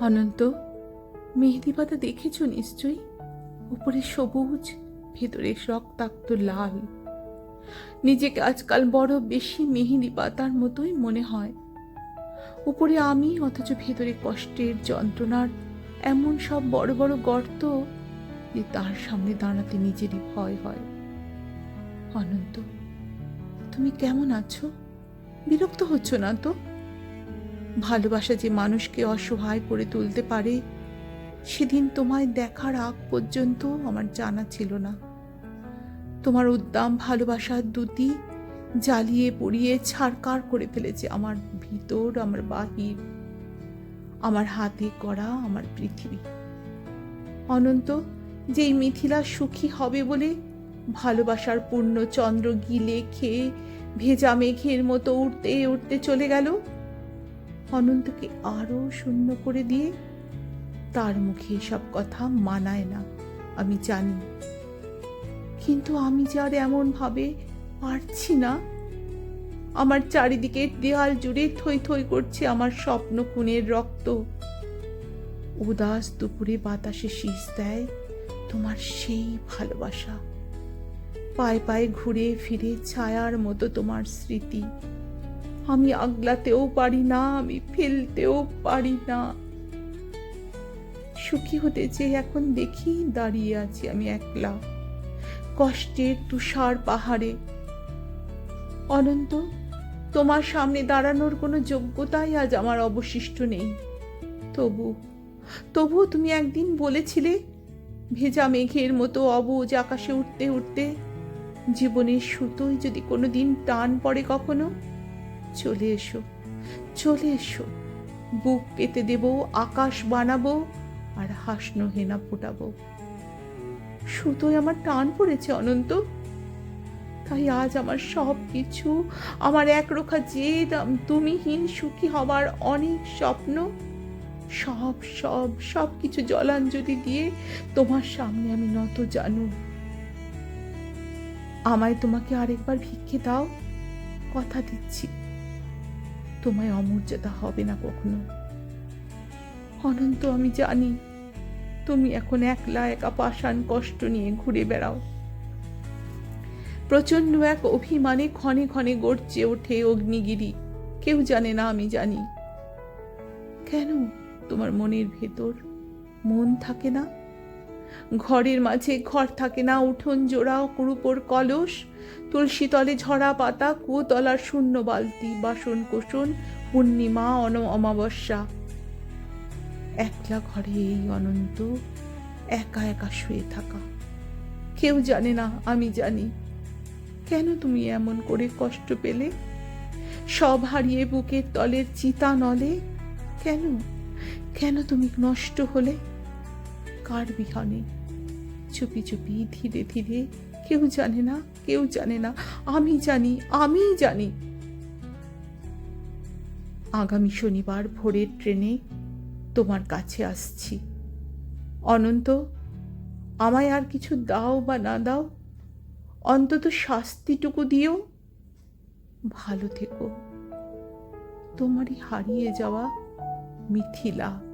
অনন্ত, মেহেদি পাতা দেখেছ নিশ্চয়ই? উপরে সবুজ, ভেতরে রক্তাক্ত লাল। নিজেকে আজকাল বড় বেশি মেহেদি পাতার মতোই মনে হয়। উপরে আমি, অথচ ভেতরে কষ্টের যন্ত্রণার এমন সব বড় বড় গর্ত যে তার সামনে দাঁড়াতে নিজেরই ভয় হয়। অনন্ত, তুমি কেমন আছো? বিরক্ত হচ্ছ না তো? ভালোবাসা যে মানুষকে অসহায় করে তুলতে পারে, সেদিন তোমায় দেখার আগ পর্যন্ত আমার জানা ছিল না। তোমার উদ্দাম ভালোবাসার দুটি জ্বালিয়ে পুড়িয়ে ছাড়কার করে ফেলেছে আমার ভিতর, আমার বাহির, আমার হাতে করা, আমার পৃথিবী। অনন্ত, যেই মিথিলা সুখী হবে বলে ভালোবাসার পূর্ণ চন্দ্র গিলে খেয়ে ভেজা মেঘের মতো উঠতে উঠতে চলে গেল অনন্তকে আরও শূন্য করে দিয়ে তার মুখে সব কথা মানায় না, আমি জানি। কিন্তু আমি যে আর এমন ভাবে পারছি না, আমার চারিদিকে দেয়াল জুড়ে থই থই করছে আমার স্বপ্ন খুনের রক্ত। উদাস দুপুরে বাতাসে শীষ দেয় তোমার সেই ভালোবাসা। পায়ে পায়ে ঘুরে ফিরে ছায়ার মতো তোমার স্মৃতি। আমি আগলাতেও পারি না, আমি ফেলতেও পারি না। সুখী হতে যে এখন দেখি দাঁড়িয়ে আছি আমি একলা। কষ্টের তুষার পাহাড়ে। অনন্ত, তোমার সামনে দাঁড়ানোর কোনো যোগ্যতাই আজ আমার অবশিষ্ট নেই। তবু তবু তুমি একদিন বলেছিলে, ভেজা মেঘের মতো অবুজ আকাশে উঠতে উঠতে জীবনের সুতোয় যদি কোনো দিন টান পড়ে কখনো চলে এসো চলে এসো। বুক পেতে দেব, আকাশ বানাবো আর হাসনো হেনা ফোটাবো। সুতোয় আমার টান পড়েছে অনন্ত। তাই আজ আমার সব কিছু আমার একরোখা জেদ তুমিহীন সুখী হবার অনেক স্বপ্ন। সব সব সব কিছু জলাঞ্জলি দিয়ে তোমার সামনে আমি নত জানু। আমায় তোমাকে আরেকবার ভিক্ষে দাও। কথা দিচ্ছি। তোমায় অমর্যাদা হবে না কখনো। অনন্ত, আমি জানি তুমি এখন একলা একা পাষাণ কষ্ট নিয়ে ঘুরে বেড়াও। প্রচণ্ড এক অভিমানে ক্ষণে ক্ষণে গড়ছে ওঠে অগ্নিগিরি। কেউ জানে না, আমি জানি। কেন তোমার মনের ভেতর মন থাকে না? ঘরের মাঝে ঘর থাকে না, উঠোন জোড়া, কুরুপোর কলস, তুলসী তলে ঝরা পাতা কুতলার শূন্য বালতি বাসন কোষণ পূর্ণিমা, অন অমাবস্যা। একলা ঘরে এই অনন্ত, একা একা শুয়ে থাকা। কেউ জানে না, আমি জানি। কেন তুমি এমন করে কষ্ট পেলে? সব হারিয়ে বুকের তলের চিতা নলে? কেন? কেন তুমি নষ্ট হলে? কার বিহনে? চুপি চুপি ধীরে ধীরে কেউ জানে না, কেউ জানে না। আমি জানি আমি জানি। আগামী শনিবার ভোরের ট্রেনে তোমার কাছে আসছি। অনন্ত, আমায় আর কিছু দাও বা না দাও, অন্তত শাস্তিটুকু দিও। ভালো থেকো। তোমারই হারিয়ে যাওয়া মিথিলা।